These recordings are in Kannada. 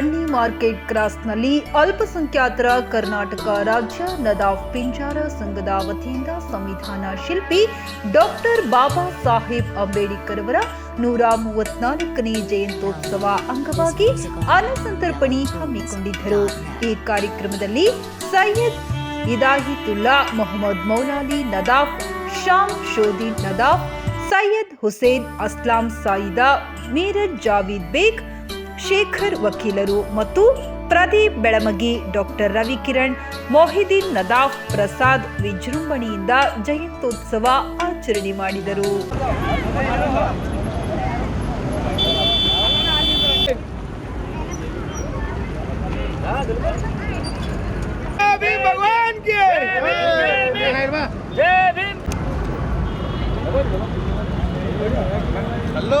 ಕಣ್ಣಿ ಮಾರ್ಕೆಟ್ ಕ್ರಾಸ್ನಲ್ಲಿ ಅಲ್ಪಸಂಖ್ಯಾತರ ಕರ್ನಾಟಕ ರಾಜ್ಯ ನದಾಫ್ ಪಿಂಜಾರ ಸಂಘದ ವತಿಯಿಂದ ಸಂವಿಧಾನ ಶಿಲ್ಪಿ ಡಾಕ್ಟರ್ ಬಾಬಾ ಸಾಹೇಬ್ ಅಂಬೇಡ್ಕರ್ ಅವರ ನೂರ ಮೂವತ್ನಾಲ್ಕನೇ ಜಯಂತ್ಯೋತ್ಸವ ಅಂಗವಾಗಿ ಅನ್ನಸಂತರ್ಪಣೆ ಹಮ್ಮಿಕೊಂಡಿದ್ದರು. ಈ ಕಾರ್ಯಕ್ರಮದಲ್ಲಿ ಸೈಯದ್ ಇದಾಹಿತುಲ್ಲಾ ಮೊಹಮ್ಮದ್ ಮೌಲಾಲಿ ನದಾಫ್ ಶಾಮ್ ಶೋದಿ ನದಾಫ್, ಸೈಯದ್ ಹುಸೇನ್ ಅಸ್ಲಾಂ ಸಾಯಿದಾ, ಮೀರಜ್ ಜಾವೀದ್ ಬೇಗ್ ಶೇಖರ್ ವಕೀಲರು ಮತ್ತು ಪ್ರದೀಪ್ ಬೆಳಮಗಿ ಡಾಕ್ಟರ್ ರವಿಕಿರಣ್ ಮೊಹಿದೀನ್ ನದಾಫ್ ಪ್ರಸಾದ್ ವಿಜೃಂಭಣೆಯಿಂದ ಜಯಂತ್ಯೋತ್ಸವ ಆಚರಣೆ ಮಾಡಿದರು. ಹಲೋ.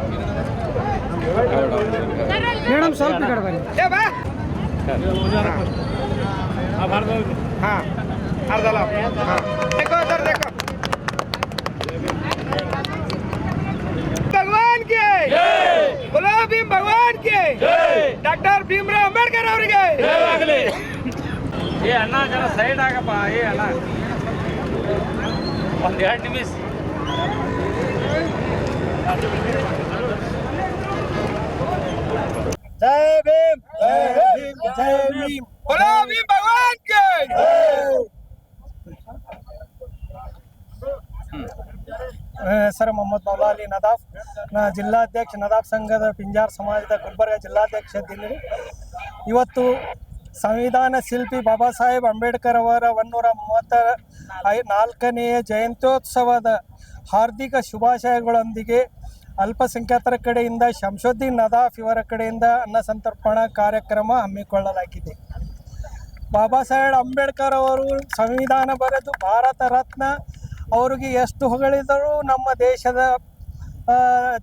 मैडम सौ रुपये कटवा देखो सर देखो भगवान के बोलो भीम भगवान के डॉक्टर भीमराव अंबेडकर और अण जरा सैड आगप ये अण्ड निम्स बोलो भीम भगवान की ನನ್ನ ಹೆಸರು ಮೊಹಮ್ಮದ್ ಮೌಲಾಲಿ ನದಾಫ್ ನಾ ಜಿಲ್ಲಾಧ್ಯಕ್ಷ ನದಾಫ್ ಸಂಘದ ಪಿಂಜಾರ್ ಸಮಾಜದ ಗುಲ್ಬರ್ಗ ಜಿಲ್ಲಾಧ್ಯಕ್ಷ ಇದ್ದೀನಿ ಇವತ್ತು ಸಂವಿಧಾನ ಶಿಲ್ಪಿ ಬಾಬಾ ಸಾಹೇಬ್ ಅಂಬೇಡ್ಕರ್ ಅವರ ಒನ್ನೂರ ಮೂವತ್ತ ಐ ನಾಲ್ಕನೆಯ ಜಯಂತ್ಯೋತ್ಸವದ ಹಾರ್ದಿಕ ಶುಭಾಶಯಗಳೊಂದಿಗೆ ಅಲ್ಪಸಂಖ್ಯಾತರ ಕಡೆಯಿಂದ ಶಂಶೋದ್ದೀನ್ ನದಾಫ್ ಇವರ ಕಡೆಯಿಂದ ಅನ್ನ ಸಂತರ್ಪಣ ಕಾರ್ಯಕ್ರಮ ಹಮ್ಮಿಕೊಳ್ಳಲಾಗಿದೆ. ಬಾಬಾ ಸಾಹೇಬ್ ಅಂಬೇಡ್ಕರ್ ಅವರು ಸಂವಿಧಾನ ಬರೆದು ಭಾರತ ರತ್ನ ಅವರಿಗೆ ಎಷ್ಟು ಹೊಗಳಿದರೂ ನಮ್ಮ ದೇಶದ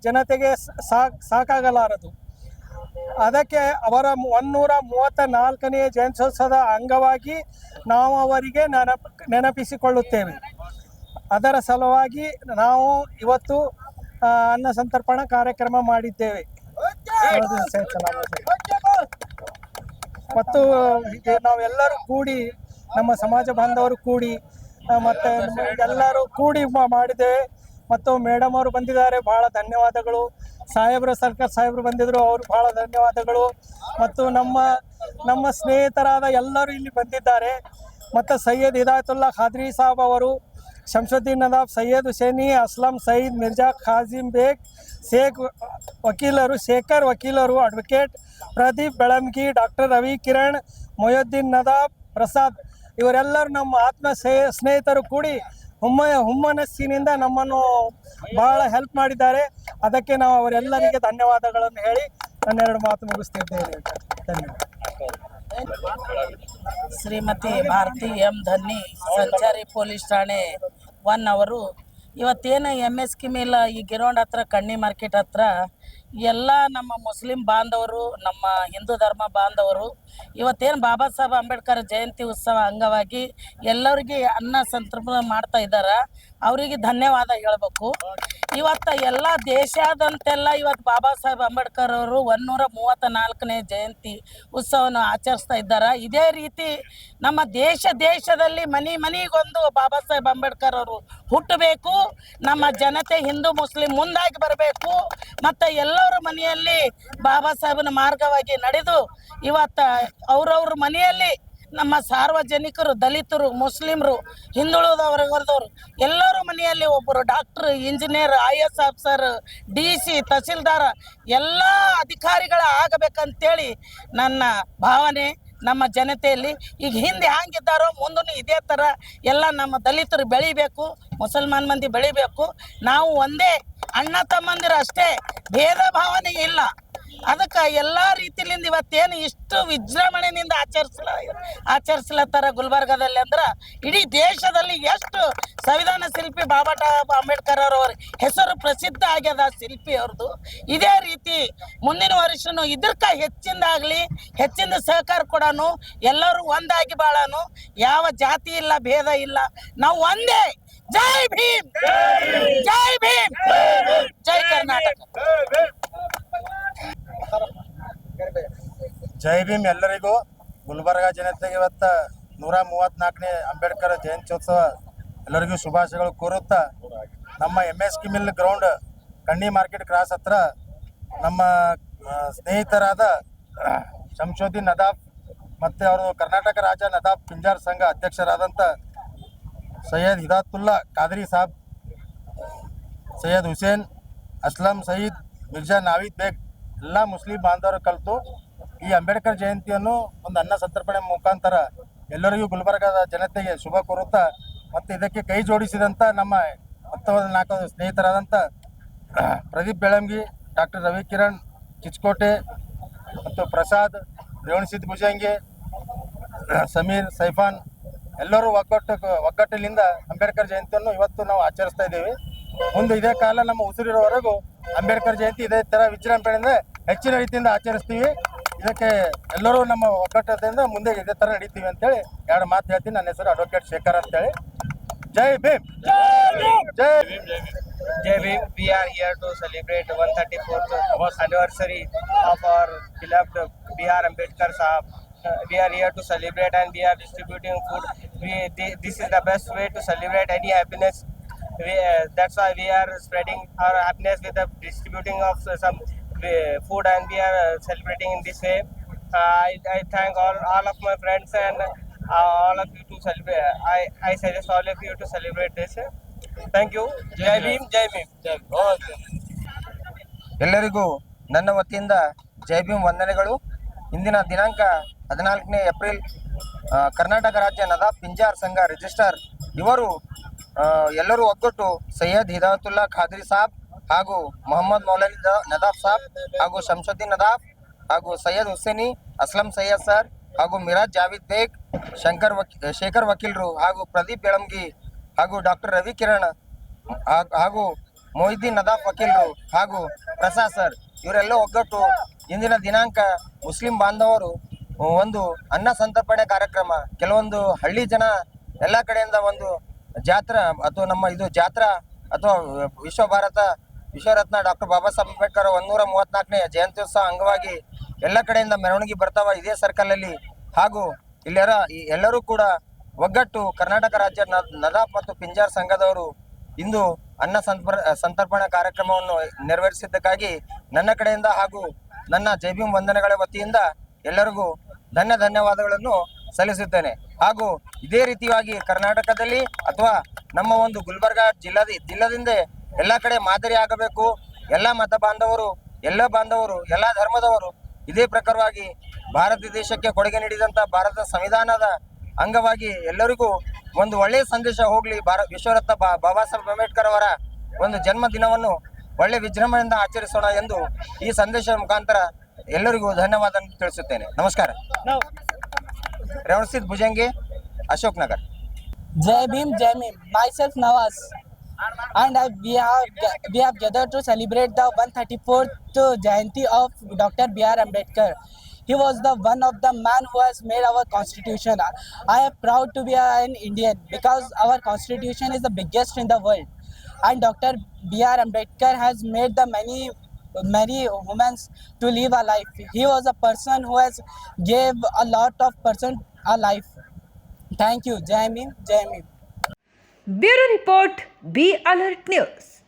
ಜನತೆಗೆ ಸಾಕ್, ಸಾಕಾಗಲಾರದು. ಅದಕ್ಕೆ ಅವರ ಒನ್ನೂರ ಮೂವತ್ತ ನಾಲ್ಕನೆಯ ಜಯಂತ್ಯೋತ್ಸವದ ಅಂಗವಾಗಿ ನಾವು ಅವರಿಗೆ ನೆನಪ, ನೆನಪಿಸಿಕೊಳ್ಳುತ್ತೇವೆ. ಅದರ ಸಲುವಾಗಿ ನಾವು ಇವತ್ತು ಅನ್ನ ಸಂತರ್ಪಣಾ ಕಾರ್ಯಕ್ರಮ ಮಾಡಿದ್ದೇವೆ. ಮತ್ತು ನಾವೆಲ್ಲರೂ ಕೂಡಿ, ನಮ್ಮ ಸಮಾಜ ಬಾಂಧವರು ಕೂಡಿ ಮತ್ತೆ ಎಲ್ಲರೂ ಕೂಡಿ ಮಾಡಿದ್ದೇವೆ. ಮತ್ತು ಮೇಡಮ್ ಅವರು ಬಂದಿದ್ದಾರೆ, ಬಹಳ ಧನ್ಯವಾದಗಳು. ಸಾಹೇಬ್ರ ಸರ್ಕಾರ್ ಸಾಹೇಬ್ರು ಬಂದಿದ್ರು, ಅವರು ಬಹಳ ಧನ್ಯವಾದಗಳು. ಮತ್ತು ನಮ್ಮ ನಮ್ಮ ಸ್ನೇಹಿತರಾದ ಎಲ್ಲರೂ ಇಲ್ಲಿ ಬಂದಿದ್ದಾರೆ. ಮತ್ತು ಸೈಯದ್ ಹಿದಾಯತುಲ್ಲಾ ಖಾದ್ರಿ ಸಾಬ್ ಅವರು ಶಂಶುದ್ದೀನ್ ನದಾಫ್ ಸೈಯದ್ ಹುಸೇನಿ, ಅಸ್ಲಂ ಸಯೀದ್ ಮಿರ್ಜಾ ಖಾಜಿಮ್ ಬೇಗ್, ಶೇಖ್ ವಕೀಲರು, ಶೇಖರ್ ವಕೀಲರು ಅಡ್ವೊಕೇಟ್ ಪ್ರದೀಪ್ ಬೆಳಮ್ಗಿ ಡಾಕ್ಟರ್ ರವಿ ಕಿರಣ್, ಮೊಯುದ್ದೀನ್ ನದಾಫ್ ಪ್ರಸಾದ್. ಇವರೆಲ್ಲರೂ ನಮ್ಮ ಆತ್ಮ ಸ್ನೇಹಿತರು ಕೂಡಿ ಹುಮ್ಮ, ಹುಮ್ಮನಸ್ಸಿನಿಂದ ನಮ್ಮನ್ನು ಬಹಳ ಹೆಲ್ಪ್ ಮಾಡಿದ್ದಾರೆ. ಅದಕ್ಕೆ ನಾವು ಅವರೆಲ್ಲರಿಗೆ ಧನ್ಯವಾದಗಳನ್ನು ಹೇಳಿ ನನ್ನೆರಡು ಮಾತು ಮುಗಿಸ್ತಿದ್ದೇನೆ. ಧನ್ಯವಾದ. ಶ್ರೀಮತಿ ಭಾರತಿ ಎಂ ಧನ್ನಿ, ಸಂಚಾರಿ ಪೊಲೀಸ್ ಠಾಣೆ ಒನ್ ಅವರು ಇವತ್ತೇನು ಎಂ ಎಸ್ ಕಿಮಿಲ್ಲ ಈ ಗಿರೋಂಡ್ ಹತ್ರ ಕಣ್ಣಿ ಮಾರ್ಕೆಟ್ ಹತ್ರ, ಎಲ್ಲ ನಮ್ಮ ಮುಸ್ಲಿಂ ಬಾಂಧವರು, ನಮ್ಮ ಹಿಂದೂ ಧರ್ಮ ಬಾಂಧವರು, ಇವತ್ತೇನು ಬಾಬಾ ಸಾಹೇಬ್ ಅಂಬೇಡ್ಕರ್ ಜಯಂತಿ ಉತ್ಸವ ಅಂಗವಾಗಿ ಎಲ್ಲರಿಗೆ ಅನ್ನ ಸಂತರ್ಪಣೆ ಮಾಡ್ತಾ ಇದ್ದಾರೆ? ಅವರಿಗೆ ಧನ್ಯವಾದ ಹೇಳಬೇಕು. ಇವತ್ತು ಎಲ್ಲ ದೇಶಾದಂತೆಲ್ಲ ಇವತ್ತು ಬಾಬಾ ಸಾಹೇಬ್ ಅಂಬೇಡ್ಕರ್ ಅವರು ಒಂದೂರ ಮೂವತ್ತ ನಾಲ್ಕನೇ ಜಯಂತಿ ಉತ್ಸವವನ್ನು ಆಚರಿಸ್ತಾ ಇದ್ದಾರೆ. ಇದೇ ರೀತಿ ನಮ್ಮ ದೇಶ ದೇಶದಲ್ಲಿ ಮನೆ ಮನೆಗೊಂದು ಬಾಬಾ ಸಾಹೇಬ್ ಅಂಬೇಡ್ಕರ್ ಅವರು ಹುಟ್ಟಬೇಕು. ನಮ್ಮ ಜನತೆ ಹಿಂದೂ ಮುಸ್ಲಿಂ ಮುಂದಾಗಿ ಬರಬೇಕು. ಮತ್ತು ಎಲ್ಲರ ಮನೆಯಲ್ಲಿ ಬಾಬಾ ಸಾಹೇಬನ ಮಾರ್ಗವಾಗಿ ನಡೆದು ಇವತ್ತು ಅವ್ರವ್ರ ಮನೆಯಲ್ಲಿ ನಮ್ಮ ಸಾರ್ವಜನಿಕರು, ದಲಿತರು, ಮುಸ್ಲಿಮರು, ಹಿಂದುಳಿದವರು ಎಲ್ಲರ ಮನೆಯಲ್ಲಿ ಒಬ್ಬರು doctor engineer I S officer D C ತಹಸೀಲ್ದಾರ, ಎಲ್ಲ ಅಧಿಕಾರಿಗಳ ಆಗಬೇಕಂತೇಳಿ ನನ್ನ ಭಾವನೆ ನಮ್ಮ ಜನತೆಯಲ್ಲಿ. ಈಗ ಹಿಂದೆ ಹ್ಯಾಂಗಿದ್ದಾರೋ ಮುಂದೂ ಇದೇ ಥರ ಎಲ್ಲ ನಮ್ಮ ದಲಿತರು ಬೆಳಿಬೇಕು, ಮುಸಲ್ಮಾನ್ ಮಂದಿ ಬೆಳಿಬೇಕು. ನಾವು ಒಂದೇ ಅಣ್ಣ ತಮ್ಮಂದಿರು ಅಷ್ಟೇ, ಭೇದ ಭಾವನೆ ಇಲ್ಲ. ಅದಕ್ಕೆ ಎಲ್ಲ ರೀತಿಲಿಂದ ಇವತ್ತೇನು ಇಷ್ಟು ವಿಜೃಂಭಣೆಯಿಂದ ಆಚರಿಸ್ಲ ಆಚರಿಸ್ಲತ್ತಾರ ಗುಲ್ಬರ್ಗದಲ್ಲಿ ಅಂದ್ರೆ ಇಡೀ ದೇಶದಲ್ಲಿ ಎಷ್ಟು ಸಂವಿಧಾನ ಶಿಲ್ಪಿ ಬಾಬಾ ಸಾಹೇಬ್ ಅಂಬೇಡ್ಕರ್ ಅವ್ರ ಹೆಸರು ಪ್ರಸಿದ್ಧ ಆಗ್ಯದ ಶಿಲ್ಪಿ ಅವ್ರದ್ದು ಇದೇ ರೀತಿ ಮುಂದಿನ ವರ್ಷನು ಇದಕ್ಕ ಹೆಚ್ಚಿಂದಾಗಲಿ ಹೆಚ್ಚಿನ ಸಹಕಾರ ಕೊಡೋನು ಎಲ್ಲರೂ ಒಂದಾಗಿ ಬಾಳನು ಯಾವ ಜಾತಿ ಇಲ್ಲ ಭೇದ ಇಲ್ಲ ನಾವು ಒಂದೇ ಜೈ ಭೀಮ್ ಜೈ ಭೀಮ್ ಜೈ ಕರ್ನಾಟಕ ಜೈ ಭೀಮ್ ಎಲ್ಲರಿಗೂ. ಗುಲ್ಬರ್ಗ ಜನತೆಗೆ ಇವತ್ತ ನೂರ ಮೂವತ್ನಾಲ್ಕನೇ ಅಂಬೇಡ್ಕರ್ ಜಯಂತ್ಯೋತ್ಸವ ಎಲ್ಲರಿಗೂ ಶುಭಾಶಯಗಳು ಕೋರುತ್ತಾ, ನಮ್ಮ ಎಂ ಎಸ್ ಕಿಮಿಲ್ ಗ್ರೌಂಡ್ ಕಣ್ಣಿ ಮಾರ್ಕೆಟ್ ಕ್ರಾಸ್ ಹತ್ರ ನಮ್ಮ ಸ್ನೇಹಿತರಾದ ಶಂಶೋದಿನ್ ನದಾಫ್ ಮತ್ತು ಅವರು ಕರ್ನಾಟಕ ರಾಜ್ಯ ನದಾಫ್ ಪಿಂಜಾರ್ ಸಂಘ ಅಧ್ಯಕ್ಷರಾದಂಥ ಸೈಯದ್ ಹಿದಾತುಲ್ಲಾ ಖಾದ್ರಿ ಸಾಬ್, ಸೈಯದ್ ಹುಸೇನ್, ಅಸ್ಲಂ ಸಯೀದ್ ಮಿರ್ಜಾ ನಾವೀದ್ ಬೇಗ್ ಎಲ್ಲ ಮುಸ್ಲಿಂ ಬಾಂಧವರು ಕಲಿತು ಈ ಅಂಬೇಡ್ಕರ್ ಜಯಂತಿಯನ್ನು ಒಂದು ಅನ್ನ ಸಂತರ್ಪಣೆ ಮುಖಾಂತರ ಎಲ್ಲರಿಗೂ ಗುಲ್ಬರ್ಗದ ಜನತೆಗೆ ಶುಭ ಕೋರುತ್ತಾ ಮತ್ತು ಇದಕ್ಕೆ ಕೈ ಜೋಡಿಸಿದಂಥ ನಮ್ಮ ಹತ್ತವಾದ ನಾಲ್ಕು ಸ್ನೇಹಿತರಾದಂಥ ಪ್ರದೀಪ್ ಬೆಳಂಗಿ, ಡಾಕ್ಟರ್ ರವಿ ಕಿರಣ್, ಚಿಚ್ಕೋಟೆ ಮತ್ತು ಪ್ರಸಾದ್ ರೇವಣಸಿದ್ ಭುಜಂಗಿ, ಸಮೀರ್, ಸೈಫಾನ್ ಎಲ್ಲರೂ ಒಗ್ಗಟ್ಟು ಒಗ್ಗಟ್ಟಿನಿಂದ ಅಂಬೇಡ್ಕರ್ ಜಯಂತಿಯನ್ನು ಇವತ್ತು ನಾವು ಆಚರಿಸ್ತಾ ಇದ್ದೀವಿ. ಮುಂದೆ ಇದೇ ಕಾಲ ನಮ್ಮ ಉಸಿರಿರೋವರೆಗೂ ಅಂಬೇಡ್ಕರ್ ಜಯಂತಿ ಇದೇ ಥರ ವಿಜೃಂಭಣೆಯಿಂದ ಹೆಚ್ಚಿನ ರೀತಿಯಿಂದ ಆಚರಿಸ್ತೀವಿ ಇದಕ್ಕೆ ಎಲ್ಲರೂ ನಮ್ಮ ಒಗ್ಗಟ್ಟದಿಂದ ಮುಂದೆ ಇದೇ ಥರ ನಡೀತೀವಿ ಅಂತೇಳಿ ಎರಡು ಮಾತು ಹೇಳ್ತೀನಿ ನನ್ನ ಹೆಸರು ಅಡ್ವೊಕೇಟ್ ಶೇಖರ್ ಅಂತೇಳಿ Jai Bhim Jai Bhim Jai Bhim we are here to celebrate 134th anniversary of anniversary of our Ambedkar Sahab. Are we are here to celebrate and we are distributing food. We, food this is the best way to celebrate any happiness. We, uh, that's why we are spreading our happiness with the distributing of uh, some uh, food and we are uh, celebrating in this way. Uh, I, I thank all, all of my friends and uh, all of you to celebrate. I, I suggest all of you to celebrate this. Thank you. Jai Bhim, Jai Bhim. ಎಲ್ಲರಿಗೂ ನನ್ನ ವತಿಯಿಂದ ಜೈ ಭೀಮ್ ವಂದನೆಗಳು ಇಂದಿನ ದಿನಾಂಕ ಹದಿನಾಲ್ಕನೇ ಏಪ್ರಿಲ್ ಕರ್ನಾಟಕ ರಾಜ್ಯ ನದಾಫ್ ಪಿಂಜಾರ್ ಸಂಘ ರಿಜಿಸ್ಟರ್ ಇವರು ಎಲ್ಲರೂ ಒಗ್ಗಟ್ಟು ಸೈಯದ್ ಹಿದಾಯತುಲ್ಲಾ ಖಾದ್ರಿ ಸಾಬ್ ಹಾಗೂ ಮೊಹಮ್ಮದ್ ಮೌಲಾನಿ ನದಾಫ್ ಸಾಬ್ ಹಾಗೂ ಶಂಸುದ್ದೀನ್ ನದಾಫ್ ಹಾಗೂ ಸೈಯದ್ ಹುಸೇನಿ, ಅಸ್ಲಂ ಸೈಯದ್ ಸರ್ ಹಾಗೂ ಮಿರಾಜ್ ಜಾವಿದ್ ಬೇಗ್, ಶಂಕರ್ ವಕೀ ಶೇಖರ್ ವಕೀಲರು ಹಾಗೂ ಪ್ರದೀಪ್ ಬೆಳಂಗಿ ಹಾಗೂ ಡಾಕ್ಟರ್ ರವಿ ಕಿರಣ್ ಹಾಗೂ ಮೊಹಿದ್ದೀನ್ ನದಾಫ್ ವಕೀಲರು ಹಾಗೂ ಪ್ರಸಾದ್ ಸರ್ ಇವರೆಲ್ಲ ಒಗ್ಗಟ್ಟು ಇಂದಿನ ದಿನಾಂಕ ಮುಸ್ಲಿಂ ಬಾಂಧವರು ಒಂದು ಅನ್ನ ಸಂತರ್ಪಣೆ ಕಾರ್ಯಕ್ರಮ. ಕೆಲವೊಂದು ಹಳ್ಳಿ ಜನ ಎಲ್ಲ ಕಡೆಯಿಂದ ಒಂದು ಜಾತ್ರಾ ಅಥವಾ ನಮ್ಮ ಇದು ಜಾತ್ರಾ ಅಥವಾ ವಿಶ್ವ ಭಾರತ, ವಿಶ್ವರತ್ನ ಡಾಕ್ಟರ್ ಬಾಬಾ ಸಾಹೇಬ್ ಅಂಬೇಡ್ಕರ್ ಒಂದೂರ ಮೂವತ್ನಾಲ್ಕನೇ ಜಯಂತ್ಯುತ್ಸವ ಅಂಗವಾಗಿ ಎಲ್ಲ ಕಡೆಯಿಂದ ಮೆರವಣಿಗೆ ಬರ್ತಾವ ಇದೇ ಸರ್ಕಲ್ ಅಲ್ಲಿ. ಹಾಗೂ ಈ ಎಲ್ಲರೂ ಕೂಡ ಒಗ್ಗಟ್ಟು ಕರ್ನಾಟಕ ರಾಜ್ಯ ನದಾಫ್ ಮತ್ತು ಪಿಂಜಾರ್ ಸಂಘದವರು ಇಂದು ಅನ್ನ ಸಂತರ್ಪ, ಸಂತರ್ಪಣಾ ಕಾರ್ಯಕ್ರಮವನ್ನು ನೆರವೇರಿಸಿದ್ದಕ್ಕಾಗಿ ನನ್ನ ಕಡೆಯಿಂದ ಹಾಗೂ ನನ್ನ ಜೈಭೀಮ್ ವಂದನೆಗಳ ವತಿಯಿಂದ ಎಲ್ಲರಿಗೂ ಧನ್ಯ ಧನ್ಯವಾದಗಳನ್ನು ಸಲ್ಲಿಸುತ್ತೇನೆ. ಹಾಗೂ ಇದೇ ರೀತಿಯಾಗಿ ಕರ್ನಾಟಕದಲ್ಲಿ ಅಥವಾ ನಮ್ಮ ಒಂದು ಗುಲ್ಬರ್ಗ ಜಿಲ್ಲಾದ ಜಿಲ್ಲದಿಂದ ಎಲ್ಲ ಕಡೆ ಮಾದರಿ ಆಗಬೇಕು. ಎಲ್ಲ ಮತ ಬಾಂಧವರು, ಎಲ್ಲ ಬಾಂಧವರು, ಎಲ್ಲ ಧರ್ಮದವರು ಇದೇ ಪ್ರಕಾರವಾಗಿ ಭಾರತ ದೇಶಕ್ಕೆ ಕೊಡುಗೆ ನೀಡಿದಂತ ಭಾರತ ಸಂವಿಧಾನದ ಅಂಗವಾಗಿ ಎಲ್ಲರಿಗೂ ಒಂದು ಒಳ್ಳೆಯ ಸಂದೇಶ ಹೋಗಲಿ. ಭಾರ, ವಿಶ್ವರತ್ನ ಬಾಬಾ ಸಾಹೇಬ್ ಅಂಬೇಡ್ಕರ್ ಅವರ ಒಂದು ಜನ್ಮ ದಿನವನ್ನು ಒಳ್ಳೆ ವಿಜೃಂಭಣೆಯಿಂದ ಆಚರಿಸೋಣ ಎಂದು ಈ ಸಂದೇಶದ ಮುಖಾಂತರ ಎಲ್ಲರಿಗೂ ಧನ್ಯವಾದ ತಿಳಿಸುತ್ತೇನೆ. ನಮಸ್ಕಾರ. रेवणसित भुजंगे Ashoknagar Jai Bhim Jai Bhim my self Nawaz and uh, we have we have gathered to celebrate the 134th Jayanti of Dr. B.R. Ambedkar. He was the one of the man who has made our constitution. I am proud to be an Indian because our constitution is the biggest in the world, and Dr. B.R. Ambedkar has made the many many women to live a life. He was a person who has gave a lot of person a life. Thank you. Jai Mim. Bureau Report, Be Alert News.